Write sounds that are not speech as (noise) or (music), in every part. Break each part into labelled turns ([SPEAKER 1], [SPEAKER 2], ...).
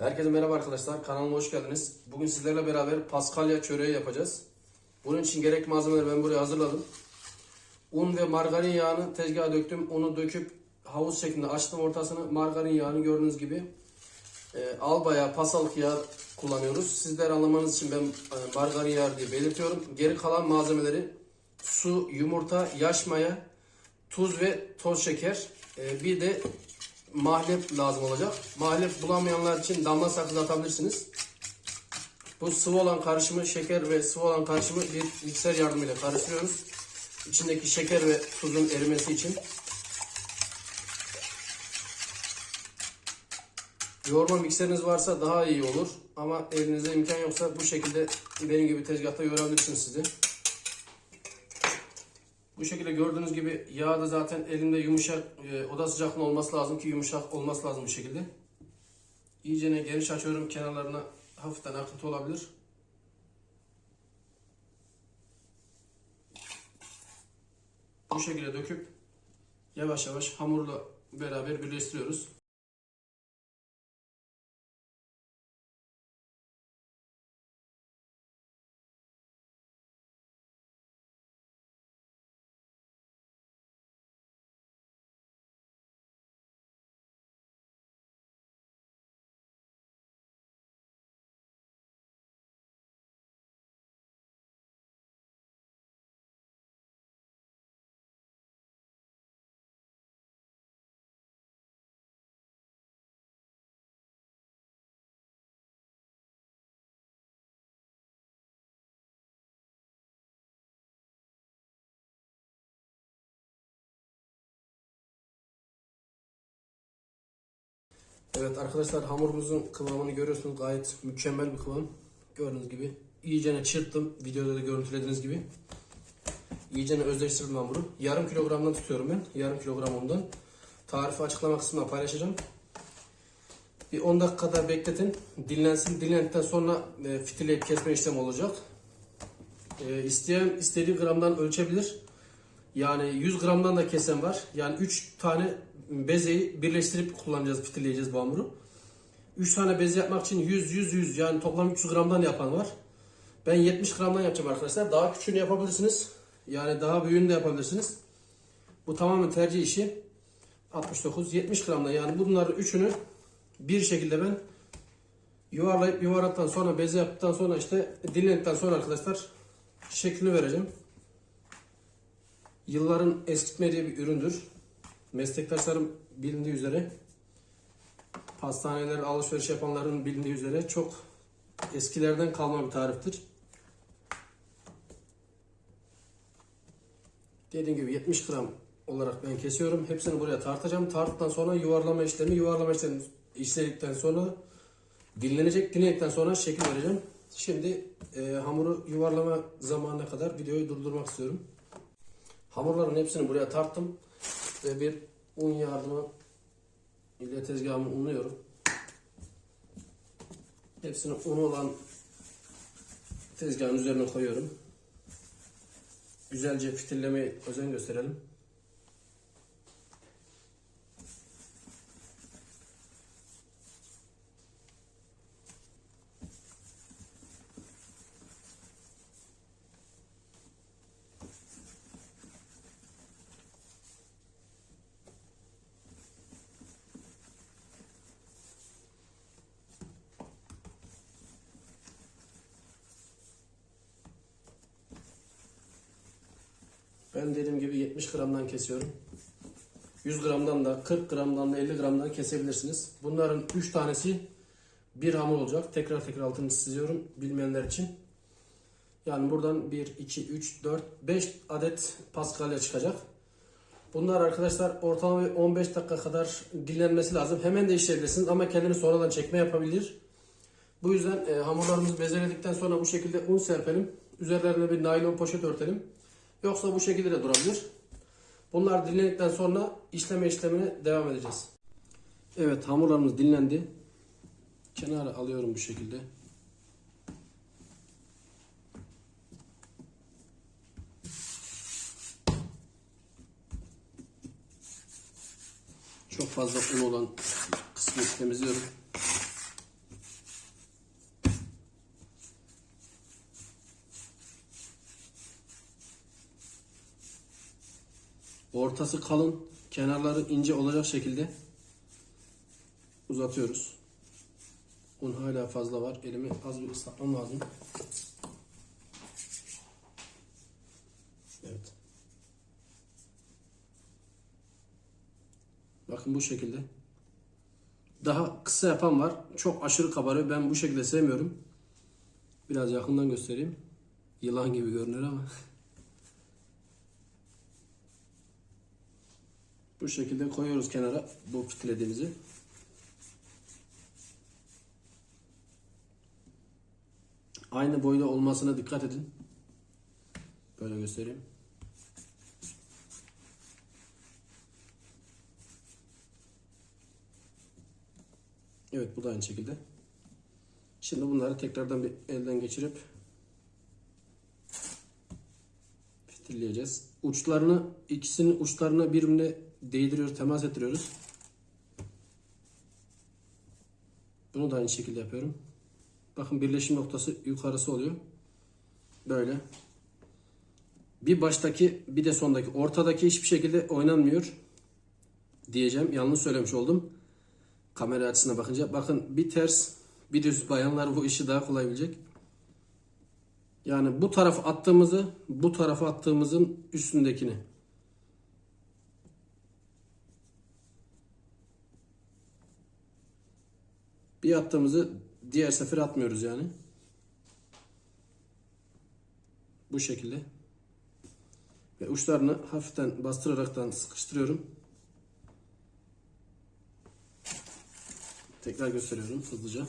[SPEAKER 1] Herkese merhaba arkadaşlar. Kanalıma hoş geldiniz. Bugün sizlerle beraber paskalya çöreği yapacağız. Bunun için gerekli malzemeleri ben buraya hazırladım. Un ve margarin yağını tezgaha döktüm. Unu döküp havuz şeklinde açtım ortasını. Margarin yağını gördüğünüz gibi e, albaya, pasalık yağı kullanıyoruz. Sizler anlamanız için ben e, margarin yağı diye belirtiyorum. Geri kalan malzemeleri su, yumurta, yaş maya, tuz ve toz şeker. e, bir de mahlep lazım olacak. Mahlep bulamayanlar için damla sakız atabilirsiniz. Bu sıvı olan karışımı şeker ve sıvı olan karışımı bir mikser yardımıyla karıştırıyoruz. İçindeki şeker ve tuzun erimesi için. Yoğurma mikseriniz varsa daha iyi olur. Ama elinizde imkan yoksa bu şekilde benim gibi tezgahta yoğurabilirsiniz sizi. Bu şekilde gördüğünüz gibi yağ da zaten elimde yumuşak e, oda sıcaklığında olması lazım ki yumuşak olması lazım bu şekilde. İyicene geniş açıyorum kenarlarına hafiften akıntı olabilir. Bu şekilde döküp yavaş yavaş hamurla beraber birleştiriyoruz. Evet arkadaşlar hamurumuzun kıvamını görüyorsunuz gayet mükemmel bir kıvam. Gördüğünüz gibi iyicene çırptım videoda da görüntülediğiniz gibi. İyicene özleştirdim hamuru. Yarım kilogramdan tutuyorum ben. Yarım kilogram ondan. Tarifi açıklama kısmına paylaşacağım. Bir 10 dakika kadar bekletin. Dinlensin. Dinlendikten sonra e, fitileyip kesme işlemi olacak. E, isteyen istediği gramdan ölçebilir. Yani 100 gramdan da kesen var. Yani 3 tane bezeyi birleştirip kullanacağız, fitilleyeceğiz bu hamuru. 3 tane beze yapmak için 100 100 100 yani toplam 300 gramdan yapan var. Ben 70 gramdan yapacağım arkadaşlar. Daha küçüğünü yapabilirsiniz. Yani daha büyüğünü de yapabilirsiniz. Bu tamamen tercih işi. 69 70 gramdan yani bunların üçünü bir şekilde ben yuvarlayıp yuvarladıktan sonra beze yaptıktan sonra işte dinlendikten sonra arkadaşlar şeklini vereceğim. Yılların eskitmediği bir üründür. Meslektaşlarım bilindiği üzere pastaneler alışveriş yapanların bilindiği üzere çok eskilerden kalma bir tariftir. Dediğim gibi 70 gram olarak ben kesiyorum. Hepsini buraya tartacağım. Tarttıktan sonra yuvarlama işlemi, yuvarlama işlemi işledikten sonra dinlenecek. Dinlendikten sonra şekil vereceğim. Şimdi e, hamuru yuvarlama zamanına kadar videoyu durdurmak istiyorum. Hamurların hepsini buraya tarttım ve bir un yardımı ile tezgahımı unluyorum. Hepsini unu olan tezgahın üzerine koyuyorum. Güzelce fitillemeye özen gösterelim. Ben dediğim gibi 70 gramdan kesiyorum. 100 gramdan da 40 gramdan da 50 gramdan kesebilirsiniz. Bunların 3 tanesi bir hamur olacak. Tekrar tekrar altını çiziyorum bilmeyenler için. Yani buradan 1, 2, 3, 4, 5 adet paskalya çıkacak. Bunlar arkadaşlar ortalama bir 15 dakika kadar dinlenmesi lazım. Hemen de işleyebilirsiniz ama kendini sonradan çekme yapabilir. Bu yüzden e, hamurlarımızı bezeledikten sonra bu şekilde un serpelim. Üzerlerine bir naylon poşet örtelim. Yoksa bu şekilde de durabilir. Bunlar dinlendikten sonra işleme işlemine devam edeceğiz. Evet hamurlarımız dinlendi. Kenara alıyorum bu şekilde. Çok fazla un olan kısmı temizliyorum. Ortası kalın, kenarları ince olacak şekilde uzatıyoruz. Un hala fazla var. Elimi az bir ıslatmam lazım. Evet. Bakın bu şekilde. Daha kısa yapan var. Çok aşırı kabarıyor. Ben bu şekilde sevmiyorum. Biraz yakından göstereyim. Yılan gibi görünür ama. (laughs) bu şekilde koyuyoruz kenara bu fitilediğimizi. Aynı boyda olmasına dikkat edin. Böyle göstereyim. Evet bu da aynı şekilde. Şimdi bunları tekrardan bir elden geçirip fitilleyeceğiz. Uçlarını ikisinin uçlarına birbirine değdiriyoruz, temas ettiriyoruz. Bunu da aynı şekilde yapıyorum. Bakın birleşim noktası yukarısı oluyor. Böyle. Bir baştaki bir de sondaki ortadaki hiçbir şekilde oynanmıyor diyeceğim. Yanlış söylemiş oldum. Kamera açısına bakınca. Bakın bir ters bir düz bayanlar bu işi daha kolay bilecek. Yani bu tarafa attığımızı bu tarafa attığımızın üstündekini. Bir attığımızı diğer sefer atmıyoruz yani. Bu şekilde. Ve uçlarını hafiften bastıraraktan sıkıştırıyorum. Tekrar gösteriyorum hızlıca.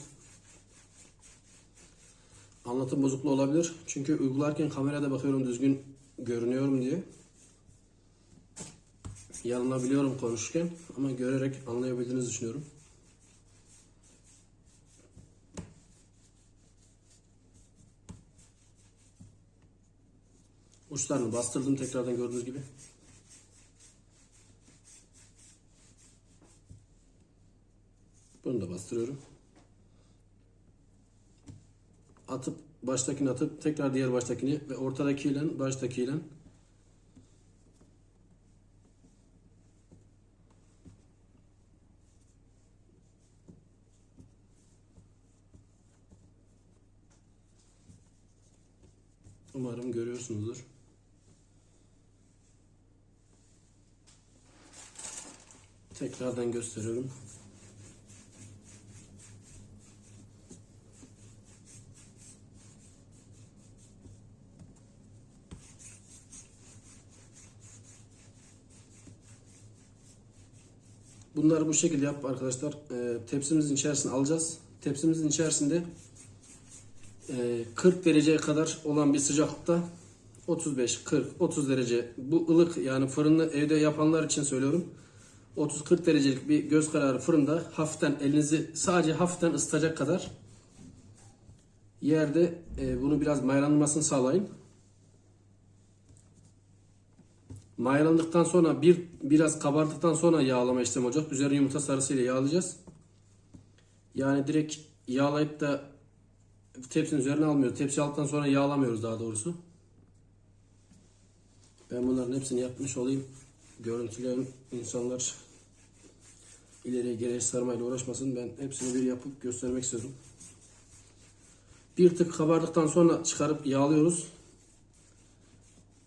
[SPEAKER 1] Anlatım bozukluğu olabilir. Çünkü uygularken kamerada bakıyorum düzgün görünüyorum diye. Yanılabiliyorum konuşurken ama görerek anlayabildiğinizi düşünüyorum. Uçlarını bastırdım tekrardan gördüğünüz gibi. Bunu da bastırıyorum. Atıp baştakini atıp tekrar diğer baştakini ve ortadakiyle baştakiyle Umarım görüyorsunuzdur. Tekrardan gösteriyorum. Bunları bu şekilde yap arkadaşlar. Ee, tepsimizin içerisine alacağız. Tepsimizin içerisinde e, 40 dereceye kadar olan bir sıcaklıkta 35, 40, 30 derece bu ılık yani fırını evde yapanlar için söylüyorum. 30-40 derecelik bir göz kararı fırında hafiften elinizi sadece hafiften ısıtacak kadar yerde e, bunu biraz mayalanmasını sağlayın. Mayalandıktan sonra bir biraz kabardıktan sonra yağlama işlemi olacak. Üzerine yumurta sarısıyla yağlayacağız. Yani direkt yağlayıp da tepsinin üzerine almıyoruz. Tepsi aldıktan sonra yağlamıyoruz daha doğrusu. Ben bunların hepsini yapmış olayım. Görüntüleyen insanlar ileriye geriye sarmayla uğraşmasın. Ben hepsini bir yapıp göstermek istiyorum. Bir tık kabardıktan sonra çıkarıp yağlıyoruz.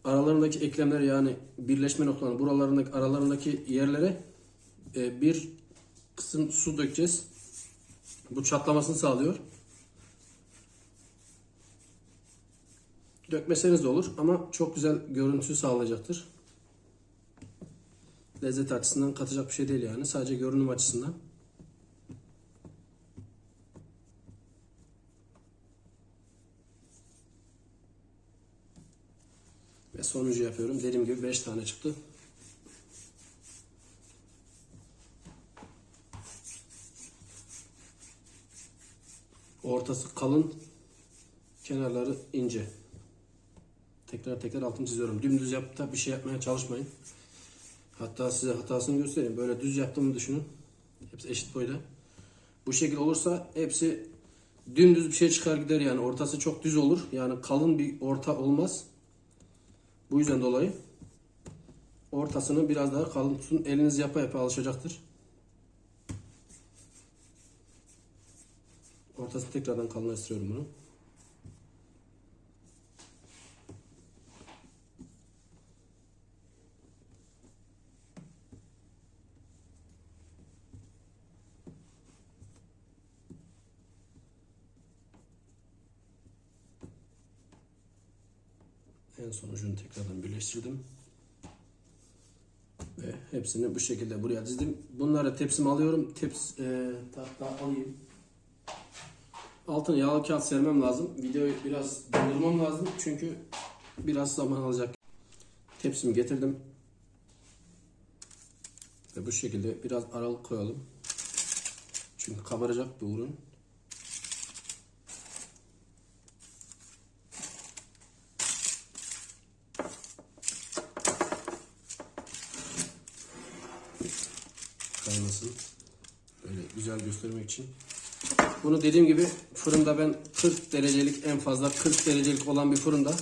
[SPEAKER 1] Aralarındaki eklemler yani birleşme noktalarının buralarındaki aralarındaki yerlere e, bir kısım su dökeceğiz. Bu çatlamasını sağlıyor. Dökmeseniz de olur ama çok güzel görüntü sağlayacaktır. Lezzet açısından katacak bir şey değil yani. Sadece görünüm açısından. Ve sonucu yapıyorum. Dediğim gibi 5 tane çıktı. Ortası kalın, kenarları ince. Tekrar tekrar altını çiziyorum. Dümdüz yapıp da bir şey yapmaya çalışmayın. Hatta size hatasını göstereyim. Böyle düz yaptığımı düşünün. Hepsi eşit boyda. Bu şekil olursa hepsi dümdüz bir şey çıkar gider yani. Ortası çok düz olur. Yani kalın bir orta olmaz. Bu yüzden dolayı ortasını biraz daha kalın tutun. Eliniz yapa yapa alışacaktır. Ortasını tekrardan kalınlaştırıyorum bunu. Ucunu tekrardan birleştirdim. Ve hepsini bu şekilde buraya dizdim. Bunları tepsime alıyorum. Teps, e, tahta alayım. Altına yağlı kağıt sermem lazım. Videoyu biraz durdurmam lazım. Çünkü biraz zaman alacak. Tepsimi getirdim. Ve bu şekilde biraz aralık koyalım. Çünkü kabaracak bir ürün. kaynasın. Böyle güzel göstermek için. Bunu dediğim gibi fırında ben 40 derecelik en fazla 40 derecelik olan bir fırında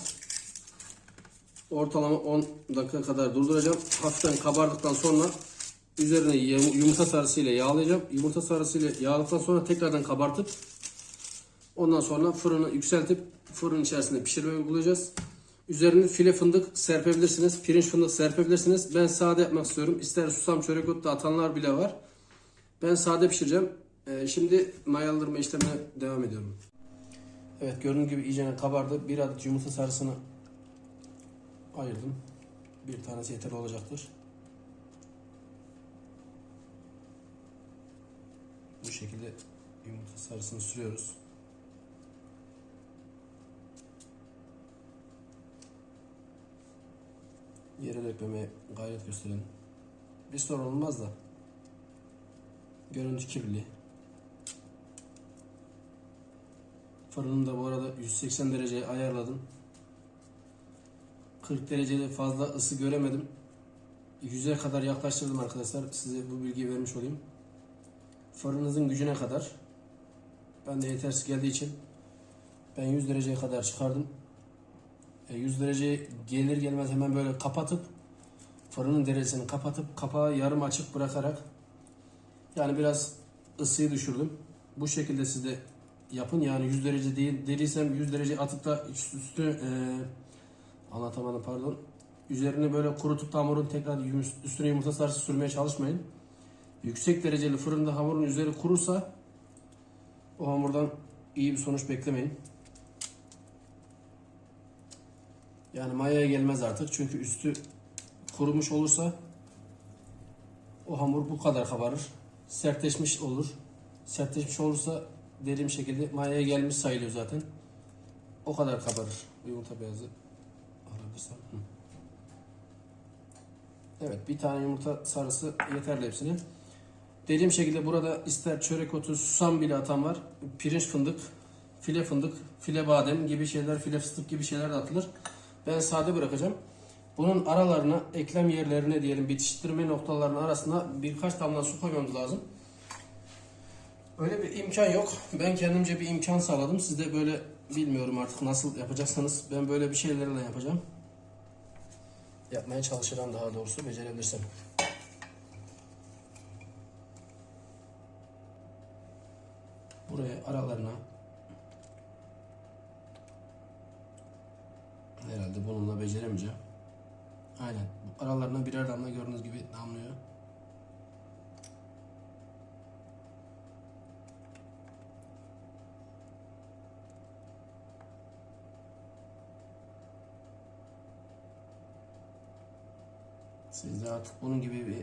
[SPEAKER 1] ortalama 10 dakika kadar durduracağım. Hafiften kabardıktan sonra üzerine yum- yumurta sarısıyla yağlayacağım. Yumurta sarısıyla yağladıktan sonra tekrardan kabartıp ondan sonra fırını yükseltip fırın içerisinde pişirme uygulayacağız. Üzerine file fındık serpebilirsiniz. Pirinç fındık serpebilirsiniz. Ben sade yapmak istiyorum. İster susam çörek otu atanlar bile var. Ben sade pişireceğim. Ee, şimdi mayalandırma işlemine devam ediyorum. Evet gördüğünüz gibi iyice kabardı. Bir adet yumurta sarısını ayırdım. Bir tanesi yeterli olacaktır. Bu şekilde yumurta sarısını sürüyoruz. Yere dökmemeye gayret gösterin. Bir sorun olmaz da. Görüntü kirli. Fırını da bu arada 180 dereceye ayarladım. 40 derecede fazla ısı göremedim. 100'e kadar yaklaştırdım arkadaşlar. Size bu bilgiyi vermiş olayım. Fırınınızın gücüne kadar. Ben de yetersiz geldiği için ben 100 dereceye kadar çıkardım. E, 100 derece gelir gelmez hemen böyle kapatıp fırının derecesini kapatıp kapağı yarım açık bırakarak yani biraz ısıyı düşürdüm. Bu şekilde siz de yapın. Yani 100 derece değil dediysem 100 derece atıp da üst- üstü e, anlatamadım pardon. Üzerine böyle kurutup hamurun tekrar üstüne yumurta sarısı sürmeye çalışmayın. Yüksek dereceli fırında hamurun üzeri kurursa o hamurdan iyi bir sonuç beklemeyin. Yani mayaya gelmez artık çünkü üstü kurumuş olursa o hamur bu kadar kabarır. Sertleşmiş olur. Sertleşmiş olursa dediğim şekilde mayaya gelmiş sayılıyor zaten. O kadar kabarır. Yumurta beyazı alabilirsem. Evet bir tane yumurta sarısı yeterli hepsine. Dediğim şekilde burada ister çörek otu, susam bile atan var. Pirinç fındık, file fındık, file badem gibi şeyler, file fıstık gibi şeyler de atılır. Ben sade bırakacağım. Bunun aralarına, eklem yerlerine diyelim bitiştirme noktalarının arasına birkaç damla su koymamız lazım. Öyle bir imkan yok. Ben kendimce bir imkan sağladım. Siz de böyle bilmiyorum artık nasıl yapacaksanız ben böyle bir şeylerle yapacağım. Yapmaya çalışacağım daha doğrusu becerebilirsem. Buraya aralarına herhalde bununla beceremeyeceğim. Aynen. Aralarına birer damla gördüğünüz gibi damlıyor. Siz de artık bunun gibi bir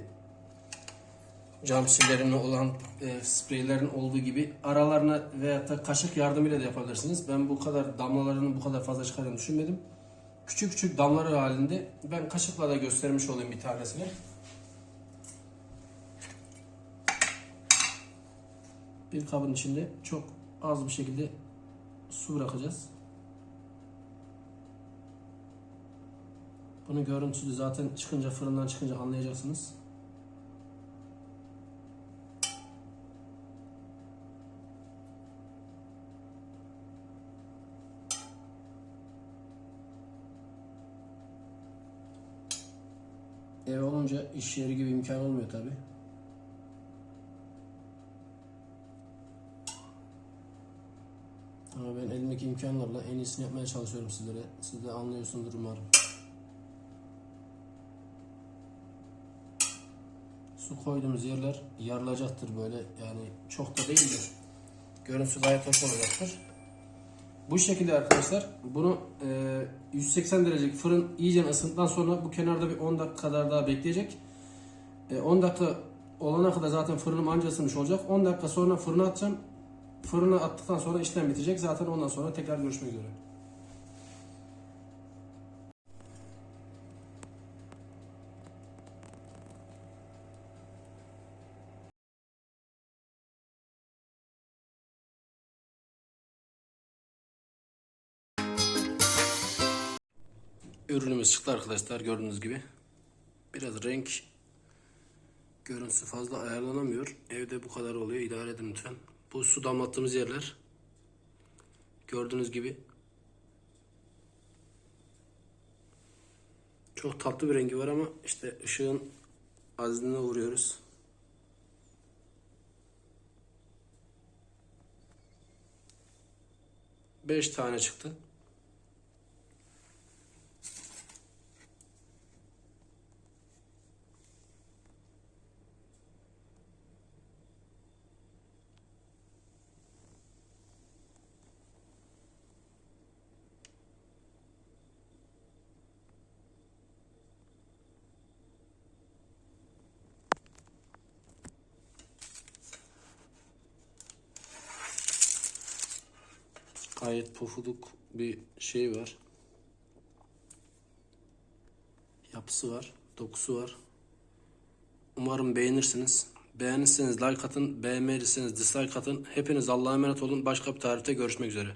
[SPEAKER 1] cam şişelerinin olan e, spreylerin olduğu gibi aralarına veya da kaşık yardımıyla da yapabilirsiniz. Ben bu kadar damlalarının bu kadar fazla çıkardığını düşünmedim. Küçük küçük damlalar halinde ben kaşıkla da göstermiş olayım bir tanesini. Bir kabın içinde çok az bir şekilde su bırakacağız. Bunun görüntüsü zaten çıkınca fırından çıkınca anlayacaksınız. Ev olunca iş yeri gibi imkan olmuyor tabi. Ama ben elimdeki imkanlarla en iyisini yapmaya çalışıyorum sizlere. Siz de anlıyorsundur umarım. Su koyduğumuz yerler yarılacaktır böyle. Yani çok da değil de görüntüsü gayet hoş olacaktır. Bu şekilde arkadaşlar bunu e, 180 derecelik fırın iyice ısındıktan sonra bu kenarda bir 10 dakika kadar daha bekleyecek. E, 10 dakika olana kadar zaten fırınım anca ısınmış olacak. 10 dakika sonra fırına atacağım. Fırına attıktan sonra işlem bitecek. Zaten ondan sonra tekrar görüşmek üzere. Ürünümüz çıktı arkadaşlar gördüğünüz gibi. Biraz renk görüntüsü fazla ayarlanamıyor. Evde bu kadar oluyor. İdare edin lütfen. Bu su damlattığımız yerler. Gördüğünüz gibi. Çok tatlı bir rengi var ama işte ışığın azlığına uğruyoruz. Beş tane çıktı. Gayet pofuduk bir şey var. Yapısı var, dokusu var. Umarım beğenirsiniz. Beğenirseniz like atın, beğenmediyseniz dislike atın. Hepiniz Allah'a emanet olun. Başka bir tarifte görüşmek üzere.